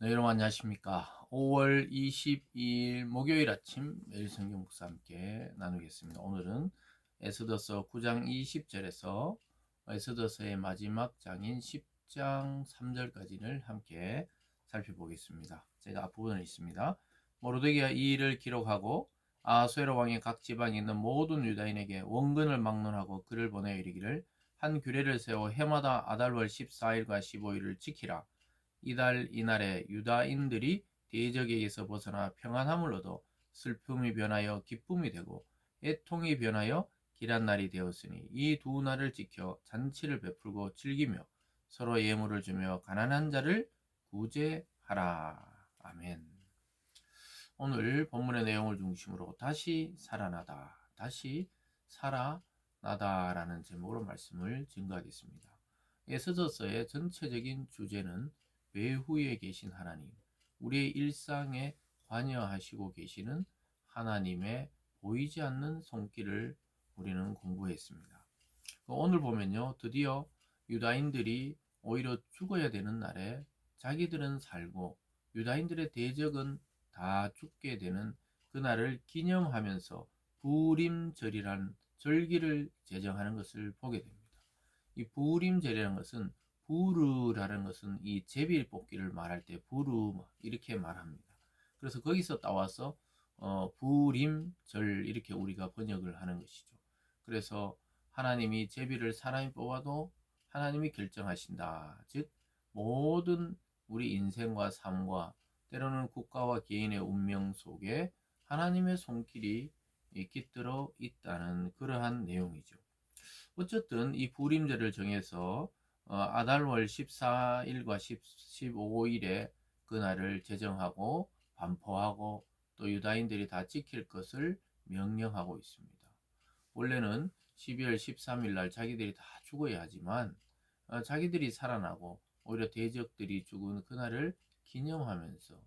네, 여러분 안녕하십니까. 5월 22일 목요일 아침 매일 성경 목사 함께 나누겠습니다. 오늘은 에스더서 9장 20절에서 에스더서의 마지막 장인 10장 3절까지를 함께 살펴보겠습니다. 제가 앞부분에 있습니다. 모르드기가 이 일을 기록하고 아수에로 왕의 각 지방에 있는 모든 유다인에게 원근을 막론하고 그를 보내 이르기를 한 규례를 세워 해마다 아달월 14일과 15일을 지키라. 이달 이날에 유다인들이 대적에게서 벗어나 평안함을 얻어 슬픔이 변하여 기쁨이 되고 애통이 변하여 길한 날이 되었으니 이 두 날을 지켜 잔치를 베풀고 즐기며 서로 예물을 주며 가난한 자를 구제하라. 아멘. 오늘 본문의 내용을 중심으로 다시 살아나다, 다시 살아나다라는 제목으로 말씀을 증거하겠습니다. 에스더서의 전체적인 주제는 외후에 계신 하나님, 우리의 일상에 관여하시고 계시는 하나님의 보이지 않는 손길을 우리는 공부했습니다. 오늘 보면요, 드디어 유다인들이 오히려 죽어야 되는 날에 자기들은 살고 유다인들의 대적은 다 죽게 되는 그날을 기념하면서 부림절이란 절기를 제정하는 것을 보게 됩니다. 이 부림절이라는 것은 부르라는 것은 이 제비 뽑기를 말할 때 부르 뭐 이렇게 말합니다. 그래서 거기서 따와서 어, 부림절 이렇게 우리가 번역을 하는 것이죠. 그래서 하나님이 제비를 사람이 뽑아도 하나님이 결정하신다. 즉 모든 우리 인생과 삶과 때로는 국가와 개인의 운명 속에 하나님의 손길이 깃들어 있다는 그러한 내용이죠. 어쨌든 이 부림절을 정해서 어, 아달월 14일과 10, 15일에 그날을 제정하고 반포하고 또 유다인들이 다 지킬 것을 명령하고 있습니다. 원래는 12월 13일 날 자기들이 다 죽어야 하지만 어, 자기들이 살아나고 오히려 대적들이 죽은 그날을 기념하면서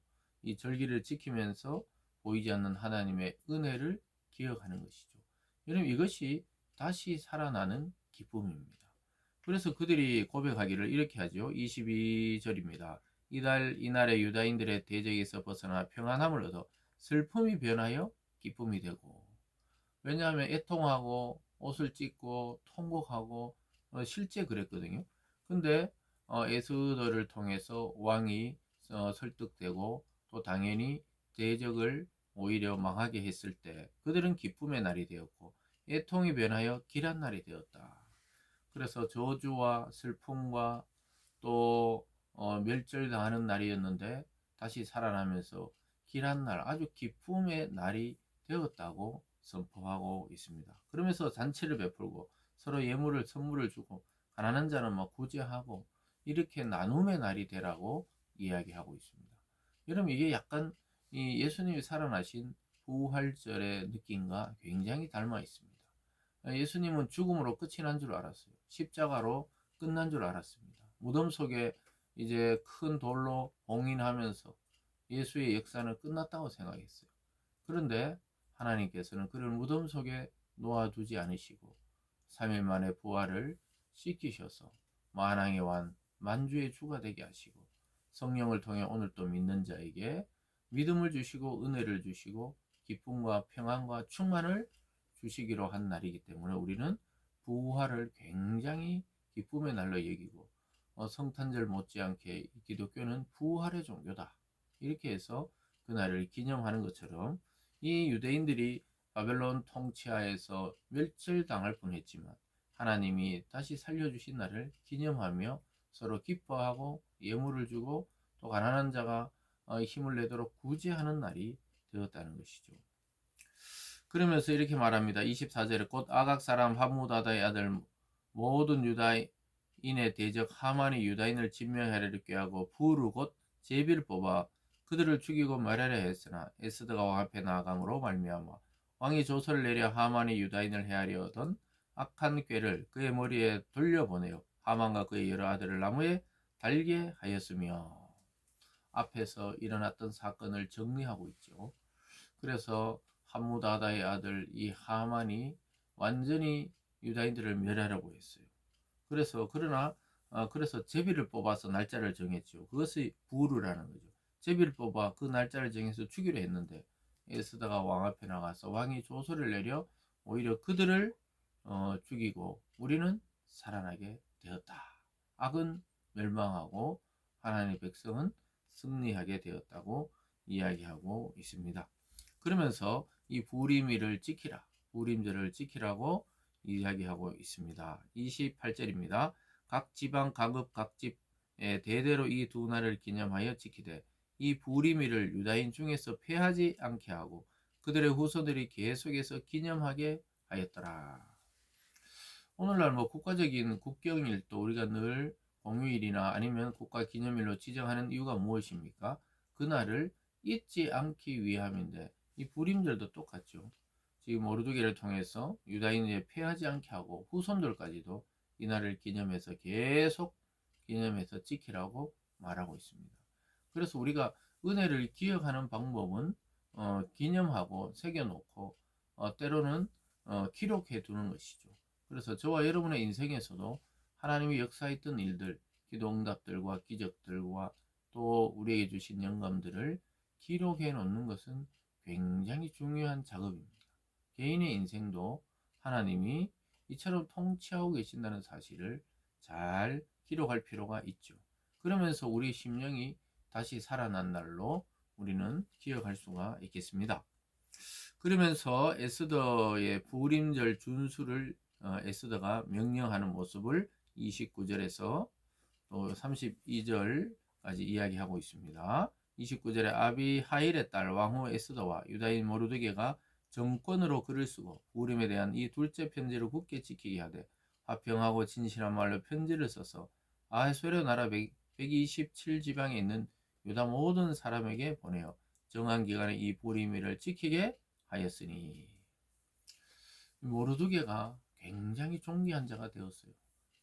이 절기를 지키면서 보이지 않는 하나님의 은혜를 기억하는 것이죠. 여러분 이것이 다시 살아나는 기쁨입니다. 그래서 그들이 고백하기를 이렇게 하죠. 22절입니다. 이달 이날에 유다인들의 대적에서 벗어나 평안함을 얻어 슬픔이 변하여 기쁨이 되고 왜냐하면 애통하고 옷을 찢고 통곡하고 어, 실제 그랬거든요. 근데 어, 에스더를 통해서 왕이 어, 설득되고 또 당연히 대적을 오히려 망하게 했을 때 그들은 기쁨의 날이 되었고 애통이 변하여 길한 날이 되었다. 그래서 저주와 슬픔과 또 어, 멸절당하는 날이었는데 다시 살아나면서 길한 날, 아주 기쁨의 날이 되었다고 선포하고 있습니다. 그러면서 잔치를 베풀고 서로 예물을 선물을 주고 가난한 자는 막 구제하고 이렇게 나눔의 날이 되라고 이야기하고 있습니다. 여러분 이게 약간 이 예수님이 살아나신 부활절의 느낌과 굉장히 닮아 있습니다. 예수님은 죽음으로 끝이 난 줄 알았어요. 십자가로 끝난 줄 알았습니다. 무덤 속에 이제 큰 돌로 봉인하면서 예수의 역사는 끝났다고 생각했어요. 그런데 하나님께서는 그를 무덤 속에 놓아두지 않으시고 3일 만에 부활을 시키셔서 만왕의 왕 만주의 주가 되게 하시고 성령을 통해 오늘 또 믿는 자에게 믿음을 주시고 은혜를 주시고 기쁨과 평안과 충만을 주시기로 한 날이기 때문에 우리는 부활을 굉장히 기쁨의 날로 여기고 어, 성탄절 못지않게 기독교는 부활의 종교다. 이렇게 해서 그날을 기념하는 것처럼 이 유대인들이 바벨론 통치하에서 멸절당할 뻔했지만 하나님이 다시 살려주신 날을 기념하며 서로 기뻐하고 예물을 주고 또 가난한 자가 어, 힘을 내도록 구제하는 날이 되었다는 것이죠. 그러면서 이렇게 말합니다. 24절에 곧 아각 사람 하무다다의 아들 모든 유다인의 대적 하만이 유다인을 진멸하려를 꾀하고 부르 곧 제비를 뽑아 그들을 죽이고 말하려 했으나 에스더가 왕 앞에 나아감으로 말미암아 왕이 조서를 내려 하만이 유다인을 하던 악한 꾀를 그의 머리에 돌려보내요. 하만과 그의 여러 아들을 나무에 달게 하였으며 앞에서 일어났던 사건을 정리하고 있죠. 그래서 하무다다의 아들 이 하만이 완전히 유다인들을 멸하려고 했어요. 그래서 그러나 어, 그래서 제비를 뽑아서 날짜를 정했죠. 그것이 부르라는 거죠. 제비를 뽑아 그 날짜를 정해서 죽이려 했는데 에스더가 왕 앞에 나가서 왕이 조소를 내려 오히려 그들을 어, 죽이고 우리는 살아나게 되었다. 악은 멸망하고 하나님의 백성은 승리하게 되었다고 이야기하고 있습니다. 그러면서 이 부림일을 지키라. 부림절을 지키라고 이야기하고 있습니다. 28절입니다. 각 지방 각읍 각집에 대대로 이 두 날을 기념하여 지키되 이 부림일을 유다인 중에서 폐하지 않게 하고 그들의 후손들이 계속해서 기념하게 하였더라. 오늘날 뭐 국가적인 국경일도 우리가 늘 공휴일이나 아니면 국가 기념일로 지정하는 이유가 무엇입니까? 그날을 잊지 않기 위함인데 이 불임절도 똑같죠. 지금 오르두개를 통해서 유다인에 폐하지 않게 하고 후손들까지도 이날을 기념해서 계속 기념해서 지키라고 말하고 있습니다. 그래서 우리가 은혜를 기억하는 방법은 어, 기념하고 새겨놓고 어, 때로는 어, 기록해 두는 것이죠. 그래서 저와 여러분의 인생에서도 하나님이 역사했던 일들, 기도 응답들과 기적들과 또 우리에게 주신 영감들을 기록해 놓는 것은 굉장히 중요한 작업입니다. 개인의 인생도 하나님이 이처럼 통치하고 계신다는 사실을 잘 기록할 필요가 있죠. 그러면서 우리 심령이 다시 살아난 날로 우리는 기억할 수가 있겠습니다. 그러면서 에스더의 부림절 준수를 어, 에스더가 명령하는 모습을 29절에서 또 32절까지 이야기하고 있습니다. 29절에 아비 하일의 딸 왕후 에스더와 유다인 모르드게가 정권으로 글을 쓰고 부림에 대한 이 둘째 편지를 굳게 지키게 하되 화평하고 진실한 말로 편지를 써서 아수르 나라 127 지방에 있는 유다 모든 사람에게 보내어 정한 기간에 이 부림일을 지키게 하였으니 모르드게가 굉장히 존귀한 자가 되었어요.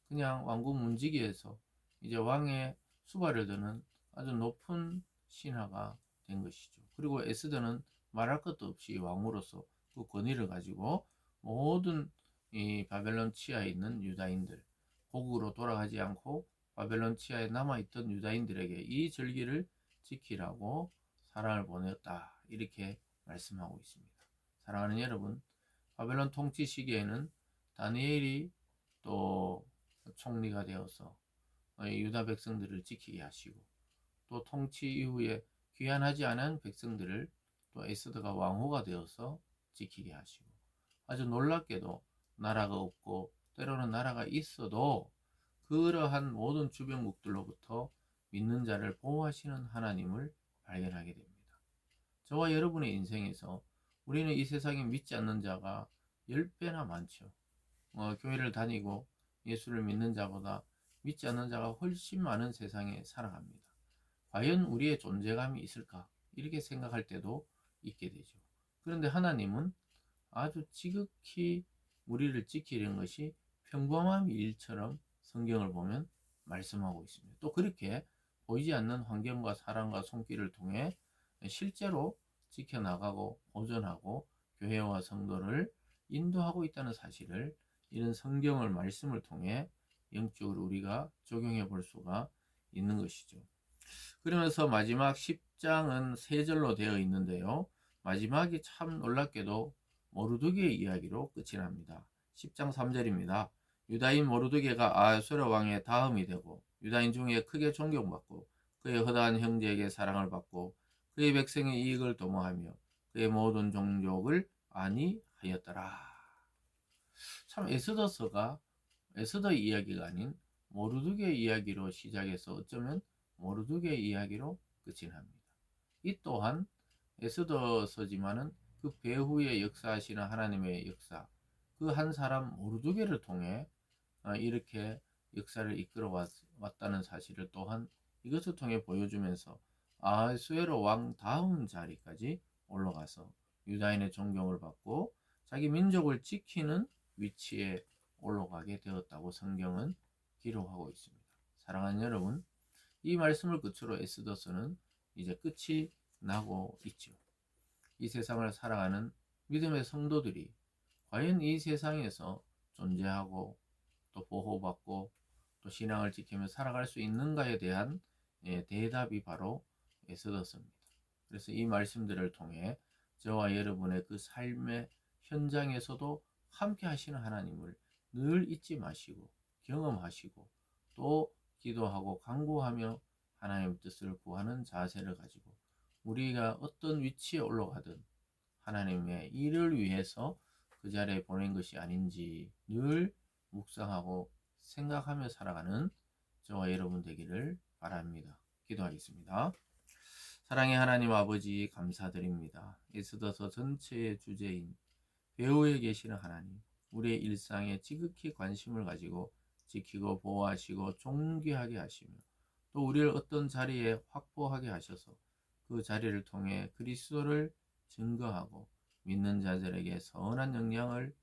그냥 왕국 문지기에서 이제 왕의 수발을 드는 아주 높은 신하가 된 것이죠. 그리고 에스더는 말할 것도 없이 왕으로서 그 권위를 가지고 모든 이 바벨론 치하에 있는 유다인들 고국으로 돌아가지 않고 바벨론 치하에 남아있던 유다인들에게 이 절기를 지키라고 사랑을 보냈다 이렇게 말씀하고 있습니다. 사랑하는 여러분 바벨론 통치 시기에는 다니엘이 또 총리가 되어서 유다 백성들을 지키게 하시고 또 통치 이후에 귀환하지 않은 백성들을 또 에스더가 왕후가 되어서 지키게 하시고 아주 놀랍게도 나라가 없고 때로는 나라가 있어도 그러한 모든 주변국들로부터 믿는 자를 보호하시는 하나님을 발견하게 됩니다. 저와 여러분의 인생에서 우리는 이 세상에 믿지 않는 자가 10배나 많죠. 어, 교회를 다니고 예수를 믿는 자보다 믿지 않는 자가 훨씬 많은 세상에 살아갑니다. 과연 우리의 존재감이 있을까? 이렇게 생각할 때도 있게 되죠. 그런데 하나님은 아주 지극히 우리를 지키는 것이 평범한 일처럼 성경을 보면 말씀하고 있습니다. 또 그렇게 보이지 않는 환경과 사랑과 손길을 통해 실제로 지켜나가고 보존하고 교회와 성도를 인도하고 있다는 사실을 이런 성경을 말씀을 통해 영적으로 우리가 적용해 볼 수가 있는 것이죠. 그러면서 마지막 10장은 세 절로 되어 있는데요. 마지막이 참 놀랍게도 모르드게의 이야기로 끝이 납니다. 10장 3절입니다. 유다인 모르드게가 아수르 왕의 다음이 되고 유다인 중에 크게 존경받고 그의 허다한 형제에게 사랑을 받고 그의 백성의 이익을 도모하며 그의 모든 종족을 안위하였더라. 참 에스더서가 에스더 이야기가 아닌 모르드게 이야기로 시작해서 어쩌면 모르드게 이야기로 끝이 납니다. 이 또한 에스더서지만은 그 배후에 역사하시는 하나님의 역사, 그 한 사람 모르드게를 통해 어, 이렇게 역사를 이끌어 왔다는 사실을 또한 이것을 통해 보여주면서 아수에로 왕 다음 자리까지 올라가서 유다인의 존경을 받고 자기 민족을 지키는 위치에 올라가게 되었다고 성경은 기록하고 있습니다. 사랑하는 여러분, 이 말씀을 끝으로 에스더서는 이제 끝이 나고 있죠. 이 세상을 살아가는 믿음의 성도들이 과연 이 세상에서 존재하고 또 보호받고 또 신앙을 지키며 살아갈 수 있는가에 대한 예, 대답이 바로 애써졌습니다. 그래서 이 말씀들을 통해 저와 여러분의 그 삶의 현장에서도 함께 하시는 하나님을 늘 잊지 마시고 경험하시고 또 기도하고 간구하며 하나님 뜻을 구하는 자세를 가지고 우리가 어떤 위치에 올라가든 하나님의 일을 위해서 그 자리에 보낸 것이 아닌지 늘 묵상하고 생각하며 살아가는 저와 여러분 되기를 바랍니다. 기도하겠습니다. 사랑의 하나님 아버지 감사드립니다. 에스더서 전체의 주제인 배후에 계시는 하나님, 우리의 일상에 지극히 관심을 가지고 지키고 보호하시고 존귀하게 하시며 또 우리를 어떤 자리에 확보하게 하셔서 그 자리를 통해 그리스도를 증거하고 믿는 자들에게 선한 영향을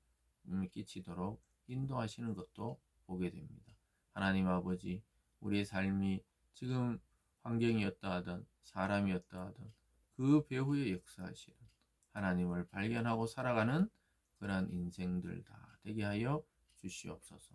음, 끼치도록 인도하시는 것도 보게 됩니다. 하나님 아버지, 우리의 삶이 지금 환경이었다 하든 사람이었다 하든 그 배후에 역사하시는 하나님을 발견하고 살아가는 그러한 인생들 다 되게 하여 주시옵소서.